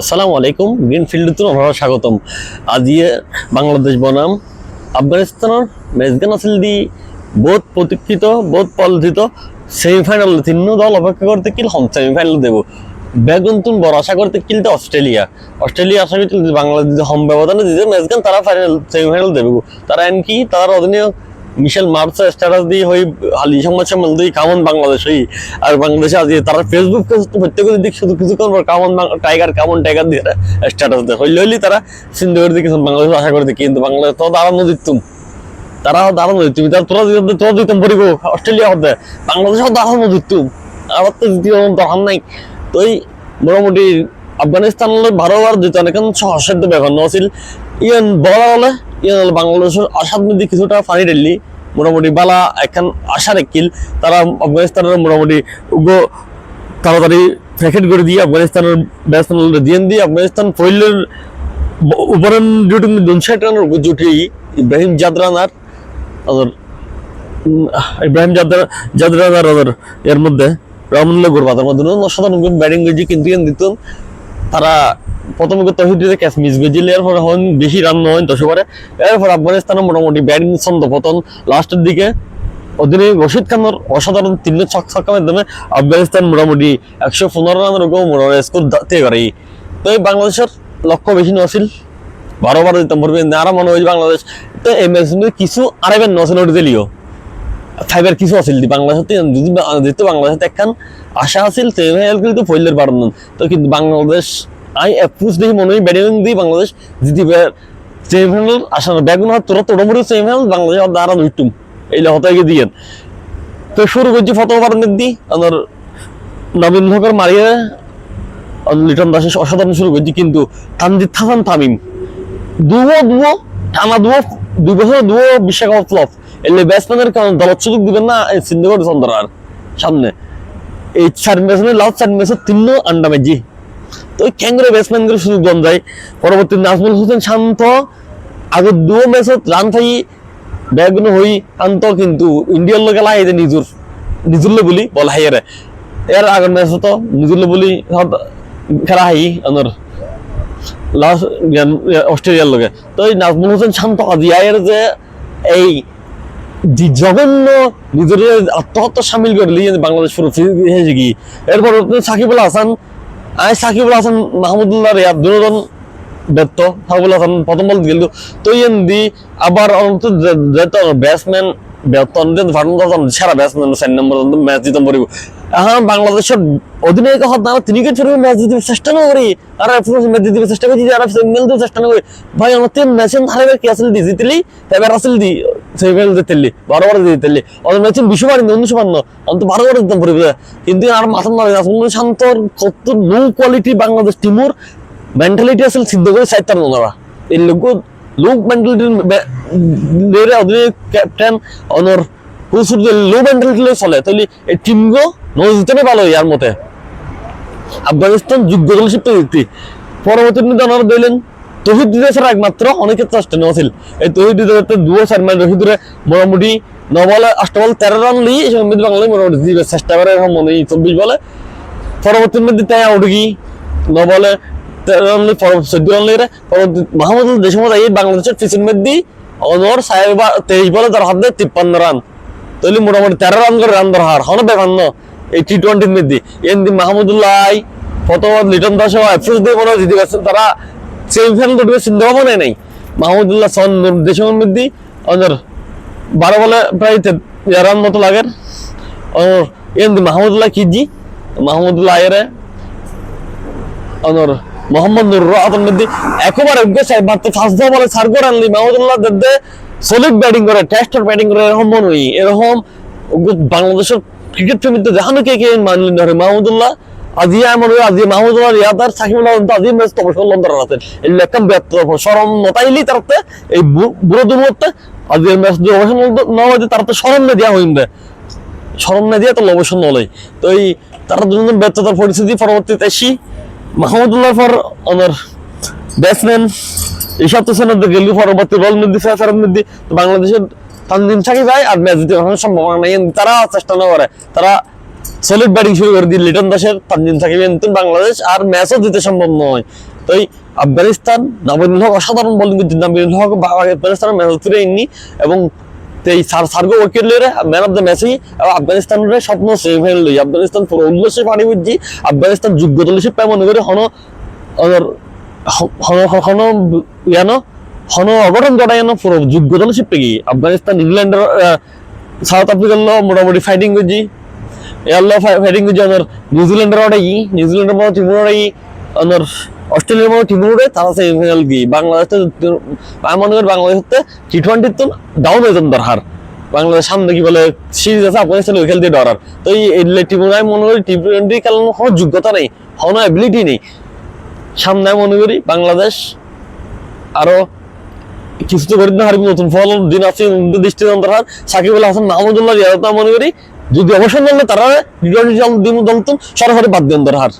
আসসালামু আলাইকুম, গ্রিনফিল্ড তো আমরা স্বাগতম। আজিয়ে বাংলাদেশ বনাম। আফগানিস্তানৰ মেজগান আছিল দি বহুত প্ৰতীক্ষিত বহুত পলধিত সেমিফাইনাল তিন দল অপেক্ষা করতে কিল হম সেমিফাইনাল দেব। বেগুনতুন বড় আশা করতে কিলতে অস্ট্রেলিয়া। অস্ট্রেলিয়া আশা করতে বাংলাদেশ হম ব্যবধানে দিতে মেজগান তারা ফাইনাল সেমিফাইনাল দেব। তারা এনকি তার অধিনায়ক মিশেল মার্সা স্ট্যাটাস দিয়ে হই, হালি সম্মেলন দিয়ে কামন বাংলাদেশ হই। আর বাংলাদেশে আজ তারা ফেসবুক প্রত্যেক দিক শুধু কিছুক্ষণ পর come on tiger come on tiger দিয়ে স্ট্যাটাস দেয়। হইলে হইলে তারা সিন্ধু করে দিকে বাংলাদেশ আশা করে কিন্তু বাংলাদেশ তো দাঁড়ানো দিতুম তারা দাঁড়ানো দিতুম তারা তোরা তোরা দিতাম পরিব অস্ট্রেলিয়া হতে বাংলাদেশও দাঁড়ানো দিতুম আমার তো দ্বিতীয় দরকার নাই। তো এই মোটামুটি আফগানিস্তান ভালো আর দিত অনেক সহসাধ্য ব্যাপার। আছিল ইয়ান বলা হলে, ইয়ান হলো বাংলাদেশের আসাদ মধ্যে কিছুটা ফানি ঢেললি। মোটামুটি বালা, এখন আশা রাখিল তারা আফগানিস্তানের মোটামুটি উগো তাড়াতাড়ি প্যাকেট করে দিয়ে আফগানিস্তানের ব্যাটসম্যান দিয়ে দিয়ে আফগানিস্তান ফইলের উপরেন জুটি দুন ষাট রানের জুটি ইব্রাহিম জাদরান আর ইব্রাহিম জাদরা, জাদরান আর ওদের এর মধ্যে রহমুল্লাহ গুরবাতের মধ্যে অসাধারণ ব্যাটিং গেছি কিন্তু দিত তারা প্রথমে তহিদ দিতে ক্যাচ মিস গেছিল এরপর হন বেশি রান নয়, দশ ওভারে। এরপর আফগানিস্তানের মোটামুটি ব্যাটিং ছন্দ পতন লাস্টের দিকে অধিনায়ক রশিদ খানের অসাধারণ তিন ছক ছক্কা মাধ্যমে আফগানিস্তান মোটামুটি একশো পনেরো রানের ওরকম মোটামুটি স্কোর তে করে। তো এই বাংলাদেশের লক্ষ্য বেশি নছিল। বারো বারো দিতাম পড়বে আর মনে হয় যে বাংলাদেশ। তো এই ম্যাচ কিছু আড়াইবার নছিল দিলিও। ফাইবার কিছু আছিল দি যদি যেহেতু বাংলাদেশে একখান আশা আছিল সেমিফাইনাল কিন্তু ফইলের পারন তো কিন্তু বাংলাদেশ আই অ্যাপ্রোচ দেখি মনে হয় ব্যাটিং দিয়ে বাংলাদেশ জিতিবে সেমিফাইনাল আসা না ব্যাগুন হাত তোরা তোড়মুড়ি সেমিফাইনাল বাংলাদেশ দ্বারা দুইটুম এই হতাই গিয়ে দিয়ে তো শুরু করছি ফটো পারনের দি, আমার নবীন হকর মারিয়ে লিটন দাসের অসাধারণ শুরু করছি, কিন্তু তানজিদ হাসান তামিম। দুও দুও টানা দুও দুই বছর দুও বিশ্বকাপ ফ্লপ। এলে ব্যাটসম্যানের কারণ দলত সুযোগ দিবেন না, এই সিন্ধুগড় চন্দ্রার সামনে। এই চার ম্যাচে লাস্ট চার ম্যাচে তিন আন্ডা মেজি তো ওই ক্যাংরে ব্যাটসম্যান করে সুযোগ দন যায় পরবর্তী নাজমুল হোসেন শান্ত আগে দুও ম্যাচত রান থাকি ব্যাগুন হই, শান্ত কিন্তু ইন্ডিয়ার লোক এলা এই যে নিজুর নিজুর বলি, বল হাইয়ারে এর আগের ম্যাচ তো নিজুর বলি খেলা হাই আমার লাস্ট অস্ট্রেলিয়ার লগে তো এই নাজমুল হোসেন শান্ত আজিয়ায়ের যে এই যে জঘন্য নিজের আত্মহত্যা সামিল করলি বাংলাদেশ পুরো এরপর সাকিবুল হাসান আই সাকিবুল হাসান মাহমুদুল্লাহ রিয়াদ দুজন ব্যর্থ। সাকিবুল হাসান প্রথম বল গেল তো ইয়েন দি আবার অন্ত যেহেতু ব্যাটসম্যান ব্যর্থ ভারত সেরা ব্যাটসম্যান চার নম্বর ম্যাচ দিতে পারিব। এখন বাংলাদেশের অধিনায়ক হত না তিনি কে ম্যাচ দিতে চেষ্টা না করি, আর ম্যাচ দিতে চেষ্টা করছি আর সিগন্যাল দিতে চেষ্টা না করি। ভাই, আমার তিন ম্যাচের ধারে কি? আসল দি জিতলি, এবার আসল দি সেমিফাইনাল জিতলি বারো জিতলি ওদের ম্যাচে বিশ বার উনিশ অন্ত বারো দিতাম কিন্তু আর মাথা মারে আসলে কত লো কোয়ালিটি বাংলাদেশ টিমুর মেন্টালিটি আসল সিদ্ধ করে সাইতার নোনারা এই লোক লোক মেন্টালিটির অধিনায়ক ক্যাপ্টেন অনর প্রচুর লো মেন্টালিটি চলে, তাহলে এই টিমগুলো নজিতে ভালো ইয়ার মতে। আফগানিস্তান যোগ্য দল ব্যক্তি। পরবর্তী ওনারা দিলেন তহিদ ছাড়া একমাত্র অনেকের চেষ্টা নেওয়া ছিল এই তহিদ দিতে দুও চার মাইল রহিদুরে মোটামুটি ন বলে আষ্ট বল তেরো রান লিয়ে এই বাংলায় মোটামুটি দিবে চেষ্টা করে এখন মনে চব্বিশ বলে। পরবর্তী মধ্যে তাই আউট গিয়ে ন বলে তেরো রান লিয়ে চোদ্দ রান লিয়ে পরবর্তী মাহমুদ যে সময় এই বাংলাদেশের পিছন মধ্যে অনর সাহেব তেইশ বলে তার হাতে তিপ্পান্ন রান। তাহলে মোটামুটি তেরো রান করে রান দরকার হন ব্যাপার এই টি টোয়েন্টির মধ্যে এমনি মাহমুদুল্লাহ প্রথম লিটন দাস এফএস দিয়ে মনে হয় জিতে গেছে তারা সেমিফাইনাল উঠবে চিন্তা ভাবনা নাই। মাহমুদুল্লাহ সন দেশের মধ্যে অনর বারো বলে প্রায় রান মতো লাগে। অনর এমনি মাহমুদুল্লাহ কিজি মাহমুদুল্লাহ আয়েরে অনর মোহাম্মদ নুর রাহাতের মধ্যে একেবারে গেছে মাত্র ফার্স্ট বলে সার করে আনলি মাহমুদুল্লাহ সলিড ব্যাটিং করে টেস্টার ব্যাটিং করে, এরকম মনে হয়। এরকম বাংলাদেশের ক্রিকেট প্রেমীতে দেখানো কে কে মানলেন না মাহমুদুল্লাহ আজি হয় আজি মাহমুদুল্লাহ রিয়াদ আর সাকিবুল্লাহ তো আজি ম্যাচ তো অবসর লন্ডন আছেন এই লেখাম ব্যর্থ সরম নতাইলি তারতে এই বুড়ো দুর্মতে আজি ম্যাচ দিয়ে অবসর না হইতে তারতে সরম না দেওয়া হইন সরম না দিয়ে তো অবসর নলয় তো এই তারা দুজন ব্যর্থতার পরিস্থিতি পরবর্তীতে এসি মাহমুদুল্লাহ পর আমার ব্যাটসম্যান এইসব তো সেনা গেল পরবর্তী বল মধ্যে ফেসারের মধ্যে বাংলাদেশের তানজিম সাকিব ভাই আর দিতে কোনো সম্ভাবনা নেই তারা চেষ্টা না করে তারা সলিড ব্যাটিং শুরু করে দিয়ে লিটন দাসের তানজিম সাকিব কিন্তু বাংলাদেশ আর ম্যাচও দিতে সম্ভব নয় তো এই আফগানিস্তান নাবিনুল হক অসাধারণ বোলিং করছে নাবিনুল হক আফগানিস্তানের ম্যাচ ফিরে এননি এবং এই সার সার্গো উইকেট ম্যান অফ দ্য ম্যাচই আফগানিস্তানের স্বপ্ন সেমিফাইনাল লই আফগানিস্তান পুরো উল্লাসে পানি বুঝছি আফগানিস্তান যোগ্য দল হিসেবে মনে করি হন হন হন ইয়ানো হন অঘটন ঘটায় পুরো যোগ্য দল হিসেবে কি আফগানিস্তান, ইংল্যান্ডের সাউথ আফ্রিকার মোটামুটি ফাইটিং করছি। এয়ারলো ফাইটিং করছি আমার নিউজিল্যান্ডের ওটাই নিউজিল্যান্ডের মতো টিমের ওটাই আমার অস্ট্রেলিয়ার মতো টিমের তারা সেমিফাইনাল গিয়ে। বাংলাদেশ আমি মনে করি বাংলাদেশ হতে টি টোয়েন্টি তো ডাউন হয়ে যান দরকার। বাংলাদেশ সামনে কি বলে সিরিজ আছে আফগানিস্তান ওই খেলতে ডরার। তো এই টিম আমি মনে করি টি টোয়েন্টি খেলানোর কোনো যোগ্যতা নেই, কোনো অ্যাবিলিটি নেই। সামনে আমি মনে করি বাংলাদেশ আরও কিছু করে না হারবি, নতুন ফল দিন আছে দৃষ্টি হার সাকিব আল হাসান রিয়াদত মনে করি। যদি অবসর নিলে তারা দল সরাসরি বাদ দেন দরকার